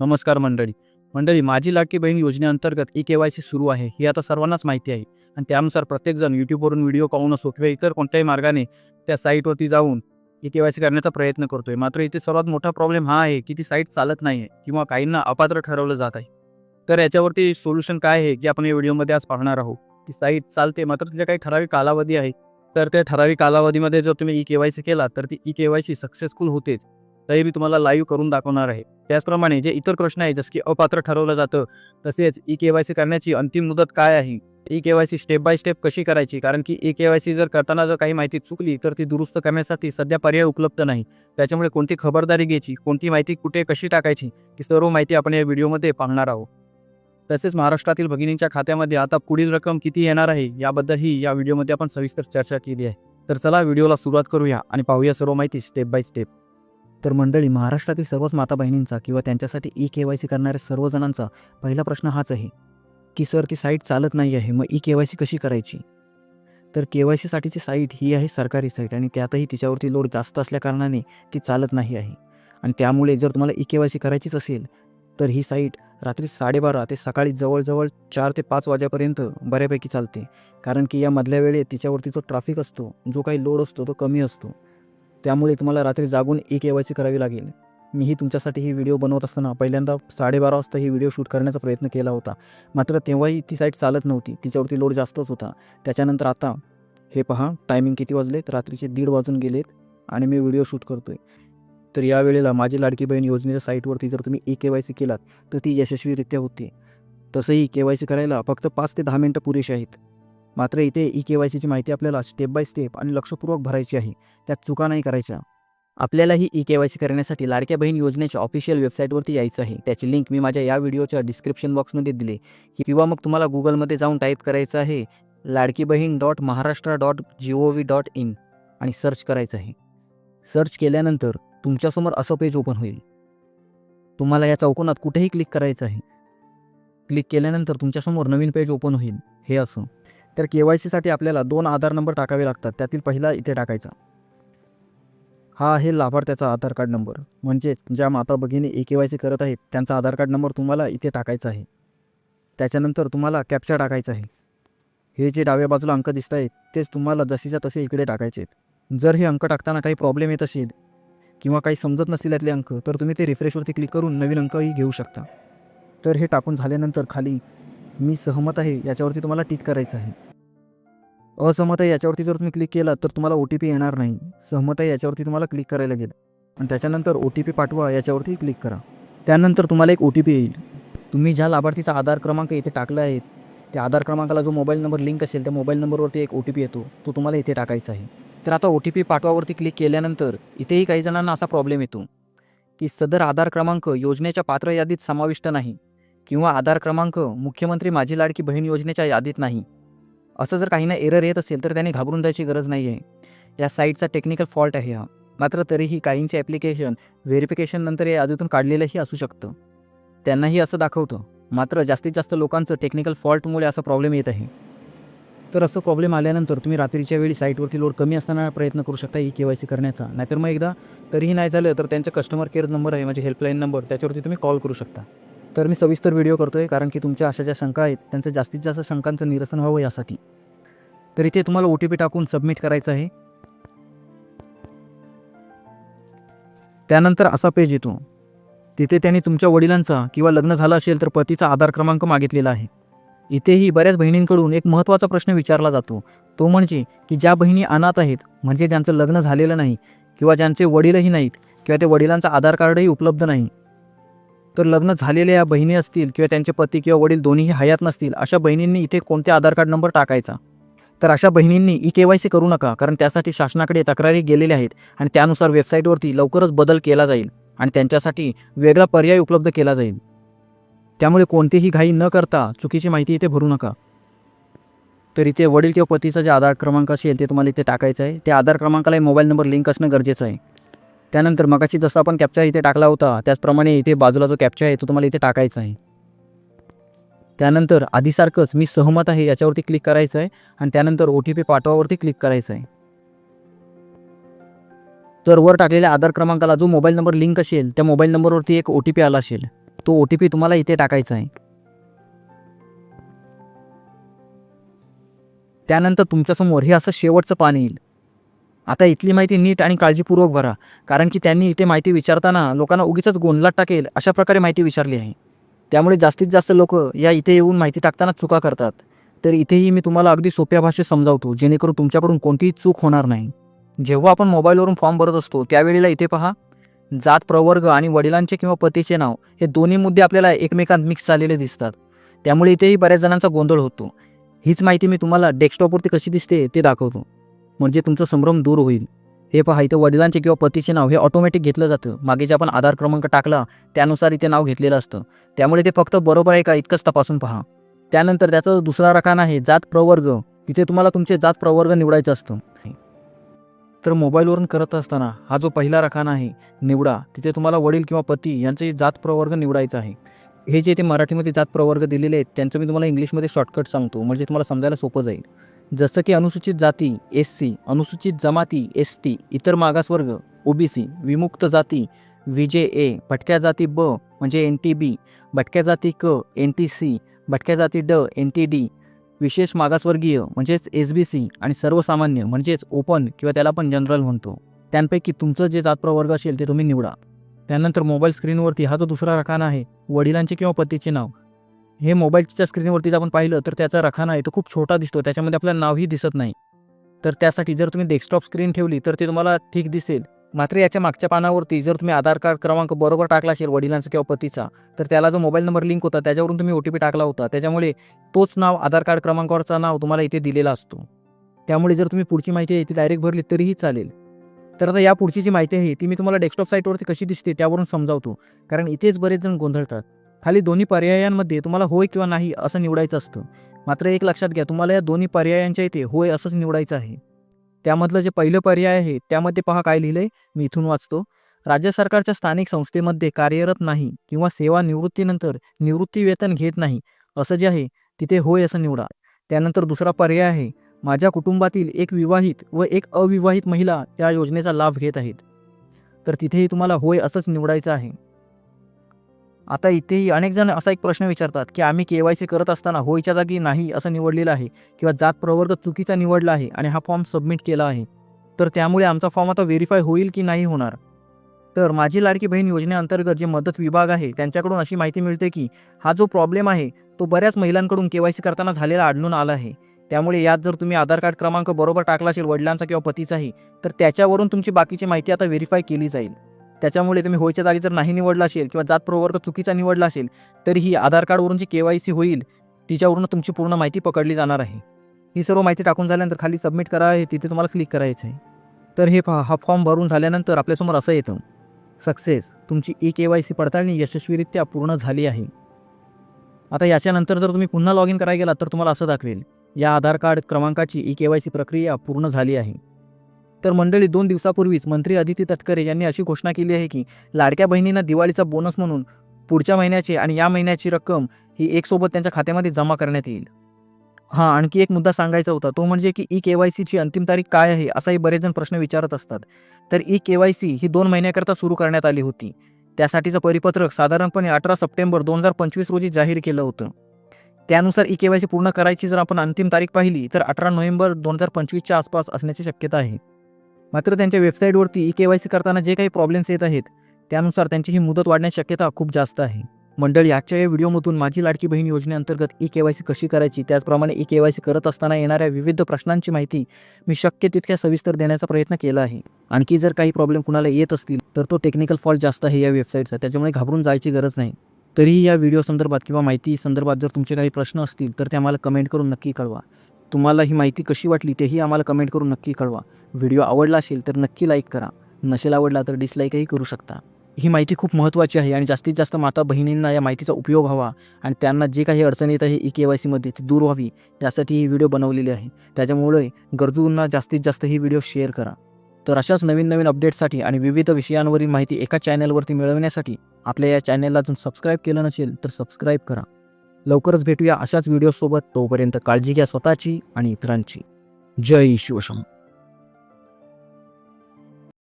नमस्कार मंडळी. मंडळी माझी लाडकी बहीण योजनेअंतर्गत ई के वाय सी सुरू आहे ही आता सर्वांनाच माहिती आहे. आणि त्यानुसार प्रत्येकजण यूट्यूबवरून व्हिडिओ पाहून असो किंवा इतर कोणत्याही मार्गाने त्या साईटवरती जाऊन ई के वाय सी करण्याचा प्रयत्न करतोय. मात्र इथे सर्वात मोठा प्रॉब्लेम हा आहे की ती साईट चालत नाही आहे किंवा काहींना अपात्र ठरवलं जात आहे. तर याच्यावरती सोल्युशन काय आहे की आपण या व्हिडिओमध्ये आज पाहणार आहोत. ती साईट चालते मात्र तिथे काही ठराविक कालावधी आहे. तर त्या ठराविक कालावधीमध्ये जर तुम्ही ई के वाय सी केला तर ती E K Y C successful होतेच. तरी मी तुम्हाला लाईव्ह करून दाखवणार आहे. त्याचप्रमाणे जे इतर प्रश्न आहे जसं की अपात्र ठरवलं जातं तसेच ई के वाय सी करण्याची अंतिम मुदत काय आहे? E K Y C step by step कशी करायची? कारण की ई के वाय सी जर करताना जर काही माहिती चुकली तर ती दुरुस्त करण्यासाठी सध्या पर्याय उपलब्ध नाही. त्याच्यामुळे कोणती खबरदारी घ्यायची? कोणती माहिती कुठे कशी टाकायची? ही सर्व माहिती आपण या व्हिडिओमध्ये पाहणार आहोत. तसेच महाराष्ट्रातील भगिनींच्या खात्यामध्ये आता पुढील रक्कम किती येणार आहे? याबद्दलही या व्हिडिओमध्ये आपण सविस्तर चर्चा केली आहे. तर चला व्हिडिओला सुरुवात करूया आणि पाहूया सर्व माहिती स्टेप बाय स्टेप तर मंडळी महाराष्ट्रातील सर्वच माता बहिणींचा किंवा त्यांच्यासाठी ई के वाय सी करणाऱ्या सर्वजणांचा पहिला प्रश्न हाच आहे की सर ती साईट चालत नाही आहे मग ई के वाय सी कशी करायची? तर के वाय सीसाठीची साईट ही आहे सरकारी साईट आणि त्यातही तिच्यावरती लोड जास्त असल्याकारणाने ती चालत नाही आहे. आणि त्यामुळे जर तुम्हाला ई के वाय सी करायचीच असेल तर ही साईट रात्री साडेबारा ते सकाळी जवळजवळ चार ते पाच वाजेपर्यंत बऱ्यापैकी चालते. कारण की या मधल्या वेळेत तिच्यावरती जो ट्रॅफिक असतो जो काही लोड असतो तो कमी असतो. त्यामुळे तुम्हाला रात्री जागून ए के वाय सी करावी लागेल. मीही तुमच्यासाठी ही व्हिडिओ बनवत असताना पहिल्यांदा साडेबारा वाजता ही व्हिडिओ शूट करण्याचा प्रयत्न केला होता. मात्र तेव्हाही ती साईट चालत नव्हती. तिच्यावरती लोड जास्तच होता. त्याच्यानंतर आता हे पहा टायमिंग किती वाजलेत? रात्रीचे दीड वाजून गेलेत आणि मी व्हिडिओ शूट करतो आहे तर या वेळेला माझी लाडकी बहीण योजनेच्या साईटवरती जर तुम्ही ई के वाय सी केलात तर ती यशस्वीरित्या होते. तसंही के वाय सी करायला फक्त पाच ते दहा मिनटं पुरेशी आहेत. मात्र इथे ई के वाय सीची माहिती आपल्याला स्टेप बाय स्टेप आणि लक्षपूर्वक भरायची आहे. त्यात चुका नाही करायच्या. आपल्याला ही ई के वाय सी करण्यासाठी लाडक्या बहीण योजनेच्या ऑफिशियल वेबसाईटवरती यायचं आहे. त्याची लिंक मी माझ्या या व्हिडिओच्या डिस्क्रिप्शन बॉक्समध्ये दिली. किंवा मग तुम्हाला गुगलमध्ये जाऊन टाईप करायचं आहे Ladki Bahin dot Maharashtra dot G O V dot in आणि सर्च करायचं आहे. सर्च केल्यानंतर तुमच्यासमोर असं पेज ओपन होईल. तुम्हाला या चौकोनात कुठेही क्लिक करायचं आहे. क्लिक केल्यानंतर तुमच्यासमोर नवीन पेज ओपन होईल. हे असं. तर के वाय सीसाठी आपल्याला दोन आधार नंबर टाकावे लागतात. त्यातील पहिला इथे टाकायचा. हा आहे लाभार्थ्याचा आधार कार्ड नंबर. म्हणजेच ज्या माता भगिनी ए के वाय सी करत आहेत त्यांचा आधार कार्ड नंबर तुम्हाला इथे टाकायचा आहे. त्याच्यानंतर तुम्हाला कॅप्चा टाकायचा आहे. हे जे डाव्या बाजूला अंक दिसत आहेत तेच तुम्हाला जसेच्या तसे इकडे टाकायचे आहेत. जर हे अंक टाकताना काही प्रॉब्लेम येत असेल किंवा काही समजत नसतील यातले अंक तर तुम्ही ते रिफ्रेशवरती क्लिक करून नवीन अंकही घेऊ शकता. तर हे टाकून झाल्यानंतर खाली मी सहमत आहे याच्यावरती तुम्हाला टिक करायचं आहे. असहमत आहे याच्यावरती जर तुम्ही क्लिक केला तर तुम्हाला ओ टी पी येणार नाही. सहमत आहे याच्यावरती तुम्हाला क्लिक करायला लागेल आणि त्याच्यानंतर ओ टी पी पाठवा याच्यावरती क्लिक करा. त्यानंतर तुम्हाला एक ओ टी पी येईल. तुम्ही ज्या लाभार्थीचा आधार क्रमांक इथे टाकला आहे त्या आधार क्रमांकाला जो मोबाईल नंबर लिंक असेल त्या मोबाईल नंबरवरती एक ओ टी पी येतो. तो तुम्हाला इथे टाकायचा आहे. तर आता ओ टी पी पाठवावरती क्लिक केल्यानंतर इथेही काही जणांना असा प्रॉब्लेम येतो की सदर आधार क्रमांक योजनेच्या पात्र यादीत समाविष्ट नाही. किंवा आधार क्रमांक मुख्यमंत्री माझी लाडकी बहीण योजनेच्या यादीत नाही. असं जर काहींना एरर येत असेल तर त्याने घाबरून जायची गरज नाही आहे या साईटचा टेक्निकल फॉल्ट आहे हा. मात्र तरीही काहींचे ॲप्लिकेशन व्हेरिफिकेशन नंतर या यादीतून काढलेलंही असू शकतं. त्यांनाही असं दाखवतं. मात्र जास्तीत जास्त लोकांचं टेक्निकल फॉल्टमुळे असा प्रॉब्लेम येत आहे. तर असं प्रॉब्लेम आल्यानंतर तुम्ही रात्रीच्या वेळी साईटवरती लोड कमी असताना प्रयत्न करू शकता ई के वाय सी करण्याचा. नाहीतर मग एकदा तरीही नाही झालं तर त्यांचा कस्टमर केअर नंबर आहे म्हणजे हेल्पलाईन नंबर त्याच्यावरती तुम्ही कॉल करू शकता. तर मी सविस्तर व्हिडिओ करतो आहे कारण की तुमच्या अशा ज्या शंका आहेत त्यांचं जास्तीत जास्त शंकांचं निरसन व्हावं यासाठी. तर इथे तुम्हाला ओ टी पी टाकून सबमिट करायचं आहे. त्यानंतर असा पेज येतो. तिथे त्यांनी तुमच्या वडिलांचा किंवा लग्न झालं असेल तर पतीचा आधार क्रमांक मागितलेला आहे. इथेही बऱ्याच बहिणींकडून एक महत्त्वाचा प्रश्न विचारला जातो. तो म्हणजे की ज्या बहिणी अनाथ आहेत म्हणजे ज्यांचं लग्न झालेलं नाही किंवा ज्यांचे वडीलही नाहीत किंवा ते वडिलांचा आधार कार्डही उपलब्ध नाही तर लग्न झालेल्या या बहिणी असतील किंवा त्यांचे पती किंवा वडील दोन्हीही हयात नसतील अशा बहिणींनी इथे कोणते आधार कार्ड नंबर टाकायचा? तर अशा बहिणींनी ई के वाय सी करू नका कारण त्यासाठी शासनाकडे तक्रारी गेलेल्या आहेत आणि त्यानुसार वेबसाईटवरती लवकरच बदल केला जाईल आणि त्यांच्यासाठी वेगळा पर्याय उपलब्ध केला जाईल. त्यामुळे कोणतीही घाई न करता चुकीची माहिती इथे भरू नका. तर इथे वडील किंवा पतीचा जे आधार क्रमांक असेल ते तुम्हाला इथे टाकायचं आहे. त्या आधार क्रमांकाला मोबाईल नंबर लिंक असणं गरजेचं आहे. त्यानंतर मगाशी जसं आपण कॅप्चा इथे टाकला होता त्याचप्रमाणे इथे बाजूला जो कॅप्चा आहे तो तुम्हाला इथे टाकायचा आहे. त्यानंतर आधीसारखंच मी सहमत आहे याच्यावरती क्लिक करायचं आहे आणि त्यानंतर ओ टी पी पाठवावरती क्लिक करायचं आहे. तर वर टाकलेल्या आधार क्रमांकाला जो मोबाईल नंबर लिंक असेल त्या मोबाईल नंबरवरती एक ओ टी पी आला असेल तो ओ टी पी तुम्हाला इथे टाकायचा आहे. त्यानंतर तुमच्यासमोर हे असं शेवटचं पान येईल. आता इथली माहिती नीट आणि काळजीपूर्वक भरा कारण की त्यांनी इथे माहिती विचारताना लोकांना उगीच गोंधळात टाकेल अशा प्रकारे माहिती विचारली आहे. त्यामुळे जास्तीत जास्त लोक या इथे येऊन माहिती टाकताना चुका करतात. तर इथेही मी तुम्हाला अगदी सोप्या भाषेत समजावतो जेणेकरून तुमच्याकडून कोणतीही चूक होणार नाही. जेव्हा आपण मोबाईलवरून फॉर्म भरत असतो त्यावेळेला इथे पहा जात प्रवर्ग आणि वडिलांचे किंवा पतीचे नाव हे दोन्ही मुद्दे आपल्याला एकमेकांत मिक्स झालेले दिसतात. त्यामुळे इथेही बऱ्याच जणांचा गोंधळ होतो. हीच माहिती मी तुम्हाला डेस्कटॉपवरती कशी दिसते ते दाखवतो. म्हणजे तुमचं संभ्रम दूर होईल. हे पहा इथं वडिलांचे किंवा पतीचे नाव हे ऑटोमॅटिक घेतलं जातं. मागे जे आपण आधार क्रमांक टाकला त्यानुसार इथे नाव घेतलेलं असतं. त्यामुळे ते फक्त बरोबर आहे का इतकंच तपासून पहा. त्यानंतर त्याचा दुसरा रकान आहे जात प्रवर्ग. इथे तुम्हाला तुमचे जात प्रवर्ग निवडायचं असतं. तर मोबाईलवरून करत असताना हा जो पहिला रकाना आहे निवडा. तिथे तुम्हाला वडील किंवा पती यांचे जात प्रवर्ग निवडायचं आहे. हे जे ते मराठीमध्ये जात प्रवर्ग दिलेले आहेत त्यांचं मी तुम्हाला इंग्लिशमध्ये शॉर्टकट सांगतो. म्हणजे तुम्हाला समजायला सोपं जाईल. जसं की अनुसूचित जाती एस सी अनुसूचित जमाती एस टी इतर मागासवर्ग ओबीसी विमुक्त जाती विजे ए भटक्या जाती ब म्हणजे एन टी बी भटक्या जाती क एन टी सी भटक्या जाती ड एन टी डी विशेष मागासवर्गीय म्हणजेच एस बी सी आणि सर्वसामान्य म्हणजेच ओपन किंवा त्याला आपण जनरल म्हणतो. त्यांपैकी तुमचं जे जात प्रवर्ग असेल ते तुम्ही निवडा. त्यानंतर मोबाईल स्क्रीनवरती हा जो दुसरा रकाना आहे. वडिलांचे किंवा पतीचे नाव. हे मोबाईलच्या स्क्रीनवरती जर आपण पाहिलं तर त्याचा रखाना आहे तो खूप छोटा दिसतो त्याच्यामध्ये आपल्याला नावही दिसत नाही. तर त्यासाठी जर तुम्ही डेस्कटॉप स्क्रीन ठेवली तर ते तुम्हाला ठीक दिसेल. मात्र याच्या मागच्या पानावरती जर तुम्ही आधार कार्ड क्रमांक बरोबर टाकला असेल वडिलांचा किंवा पतीचा तर त्याला जो मोबाईल नंबर लिंक होता त्याच्यावरून तुम्ही ओ टी पी टाकला होता. त्याच्यामुळे तोच नाव आधार कार्ड क्रमांकावरचा नाव तुम्हाला इथे दिलेला असतो. त्यामुळे जर तुम्ही पुढची माहिती आहे ती डायरेक्ट भरली तरीही चालेल. तर आता या पुढची जी माहिती आहे ती मी तुम्हाला डेस्कटॉप साईटवरती कशी दिसते त्यावरून समजावतो. कारण इथेच बरेच जण गोंधळतात. खाली दोन्ही पर्यायांमध्ये तुम्हाला होय किंवा नाही असं निवडायचं असतं. मात्र एक लक्षात घ्या तुम्हाला या दोन्ही पर्यायांच्या इथे होय असंच निवडायचं आहे. त्यामधलं जे पहिलं पर्याय आहे त्यामध्ये पहा काय लिहिलंय. मी इथून वाचतो. राज्य सरकारच्या स्थानिक संस्थेमध्ये कार्यरत नाही किंवा सेवा निवृत्तीनंतर निवृत्ती वेतन घेत नाही असं जे आहे तिथे होय असं निवडा. त्यानंतर दुसरा पर्याय आहे माझ्या कुटुंबातील एक विवाहित व एक अविवाहित महिला या योजनेचा लाभ घेत आहेत. तर तिथेही तुम्हाला होय असंच निवडायचं आहे. आता इथेही अनेक जण असा एक प्रश्न विचारतात की आम्ही के वाय सी करत असताना होयच्या जागी नाही असं निवडलेलं आहे किंवा जात प्रवर्ग चुकीचा निवडला आहे आणि हा फॉर्म सबमिट केला आहे तर त्यामुळे आमचा फॉर्म आता व्हेरीफाय होईल की नाही होणार? तर माझी लाडकी बहीण योजनेअंतर्गत जे मदत विभाग आहे त्यांच्याकडून अशी माहिती मिळते की हा जो प्रॉब्लेम आहे तो बऱ्याच महिलांकडून के वाय सी करताना झालेला आढळून आला आहे. त्यामुळे यात जर तुम्ही आधार कार्ड क्रमांक बरोबर टाकला असेल वडिलांचा किंवा पतीचाही तर त्याच्यावरून तुमची बाकीची माहिती आता व्हेरीफाय केली जाईल. त्याच्यामुळे तुम्ही होयच्या जागी जर नाही निवडला असेल किंवा जात प्रवर्ग चुकीचा निवडला असेल तर ही आधार कार्डवरून जी के वाय सी होईल तिच्यावरून तुमची पूर्ण माहिती पकडली जाणार आहे. ही सर्व माहिती टाकून झाल्यानंतर खाली सबमिट करा आहे तिथे तुम्हाला क्लिक करायचं आहे तर हे पहा हा फॉर्म भरून झाल्यानंतर आपल्यासमोर असं येतं. सक्सेस तुमची ई के वाय सी पडताळणी यशस्वीरित्या पूर्ण झाली आहे. आता याच्यानंतर जर तुम्ही पुन्हा लॉग इन करायला गेलात तर तुम्हाला असं दाखवेल या आधार कार्ड क्रमांकाची ई के वाय सी प्रक्रिया पूर्ण झाली आहे. तर मंडळी दोन दिवसापूर्वीच मंत्री अदिती तटकरे यांनी अशी घोषणा केली आहे की लाडक्या बहिणींना दिवाळीचा बोनस म्हणून पुढच्या महिन्याची आणि या महिन्याची रक्कम ही एकसोबत त्यांच्या खात्यामध्ये जमा करण्यात येईल. हां आणखी एक मुद्दा सांगायचा होता. तो म्हणजे की ई के वाय सीची अंतिम तारीख काय आहे असाही बरेच जण प्रश्न विचारत असतात. तर ई के वाय सी ही दोन महिन्याकरता सुरू करण्यात आली होती. त्यासाठीचं परिपत्रक साधारणपणे अठरा सप्टेंबर दोन हजार पंचवीस रोजी जाहीर केलं होतं. त्यानुसार ई के वाय सी पूर्ण करायची जर आपण अंतिम तारीख पाहिली तर अठरा नोव्हेंबर दोन हजार पंचवीसच्या आसपास असण्याची शक्यता आहे. मात्र त्यांच्या वेबसाईटवरती ई के वाय सी करताना जे काही प्रॉब्लेम्स येत आहेत त्यानुसार त्यांची ही मुदत वाढण्याची शक्यता खूप जास्त आहे. मंडळी आजच्या या व्हिडिओमधून माझी लाडकी बहीण योजनेअंतर्गत ई के वाय सी कशी करायची त्याचप्रमाणे ई के वाय सी करत असताना येणाऱ्या विविध प्रश्नांची माहिती मी शक्य तितक्या सविस्तर देण्याचा प्रयत्न केला आहे. आणखी जर काही प्रॉब्लेम कुणाला येत असतील तर तो टेक्निकल फॉल्ट जास्त आहे या वेबसाईटचा त्याच्यामुळे घाबरून जायची गरज नाही. तरीही या व्हिडिओ संदर्भात किंवा माहिती संदर्भात जर तुमचे काही प्रश्न असतील तर ते आम्हाला कमेंट करून नक्की कळवा. तुम्हाला ही माहिती कशी वाटली तेही आम्हाला कमेंट करून नक्की कळवा. व्हिडिओ आवडला असेल तर नक्की लाईक करा. नसेल आवडला तर डिसलाईकही करू शकता. ही माहिती खूप महत्त्वाची आहे आणि जास्तीत जास्त माता बहिणींना या माहितीचा उपयोग व्हावा आणि त्यांना जे काही अडचण येत आहे ई के वाय सीमध्ये ती दूर व्हावी यासाठी ही व्हिडिओ बनवलेली आहे. त्याच्यामुळे गरजूंना जास्तीत जास्त ही व्हिडिओ शेअर करा. तर अशाच नवीन नवीन अपडेट्ससाठी आणि विविध विषयांवरील माहिती एका चॅनलवरती मिळवण्यासाठी आपल्या या चॅनलला अजून सबस्क्राईब केलं नसेल तर सबस्क्राईब करा. लवकरच भेटूया अशाच व्हिडिओसोबत तोपर्यंत काळजी घ्या स्वतःची आणि इतरांची. जय शिवशंभ.